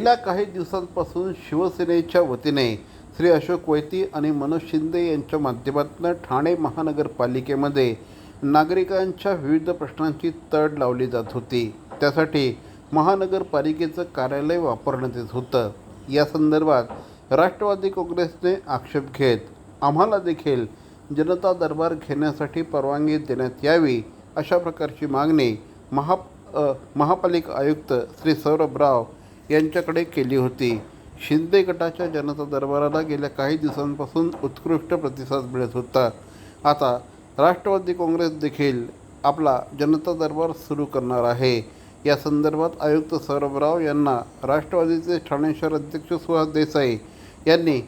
गेल्या काही दिवसांपासून शिवसेनेच्या वतीने श्री अशोक वैती आणि मनोज शिंदे यांच्या माध्यमातून ठाणे महानगरपालिकेमध्ये नागरिकांच्या विविध प्रश्नांची तड लावली जात होती. त्यासाठी महानगरपालिकेचं कार्यालय वापरण्यात येत होतं. या संदर्भात राष्ट्रवादी काँग्रेसने आक्षेप घेत आम्हाला देखील जनता दरबार घेण्यासाठी परवानगी देण्यात यावी अशा प्रकारची मागणी महा महापालिका आयुक्त श्री सौरभ राव यांच्याकडे केली होती. शिंदे गटाच्या जनता दरबाराला गेल्या काही दिवसांपासून उत्कृष्ट प्रतिसाद मिळत होता. आता राष्ट्रवादी काँग्रेस देखील आपला जनता दरबार सुरू करणार आहे. या संदर्भात आयुक्त सौरभ राव यांना राष्ट्रवादीचे ठाणे शहर अध्यक्ष सुहास देसाई यांनी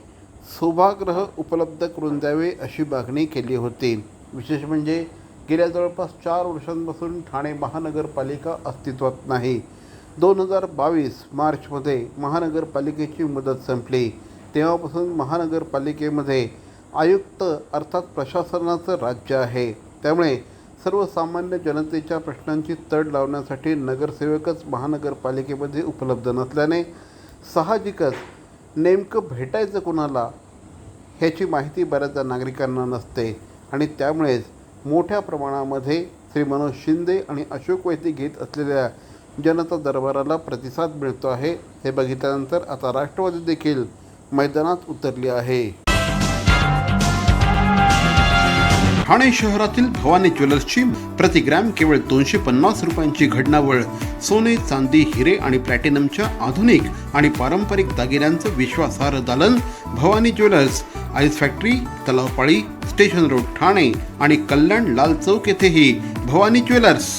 शोभागृह उपलब्ध करून द्यावे अशी मागणी केली होती. विशेष म्हणजे गेल्या जवळपास चार वर्षांपासून ठाणे महानगरपालिका अस्तित्वात नाही. दोन हजार बावीस मार्चमध्ये महानगरपालिकेची मुदत संपली. तेव्हापासून महानगरपालिकेमध्ये आयुक्त अर्थात प्रशासनाचं राज्य आहे. त्यामुळे सर्वसामान्य जनतेच्या प्रश्नांची तड लावण्यासाठी नगरसेवकच महानगरपालिकेमध्ये उपलब्ध नसल्याने साहजिकच नेमकं भेटायचं कोणाला ह्याची माहिती बऱ्याचदा नागरिकांना नसते. आणि त्यामुळेच मोठ्या प्रमाणामध्ये श्री मनोज शिंदे आणि अशोक वैती घेत असलेल्या जनता दरबाराला प्रतिसाद मिळतो आहे. हे बघितल्यानंतर आता राष्ट्रवादी देखील मैदानात उतरली आहे. ठाणे शहरातील भवानी ज्वेलर्सची प्रति ग्रॅम केवळ दोनशे पन्नास रुपयांची घडणावळ सोने चांदी हिरे आणि प्लॅटिनमच्या आधुनिक आणि पारंपरिक दागिन्यांचं विश्वासार्ह दालन Bhavani jewellers ice factory Talavpali station road Thane आणि कल्याण लाल चौक येथेही भवानी ज्वेलर्स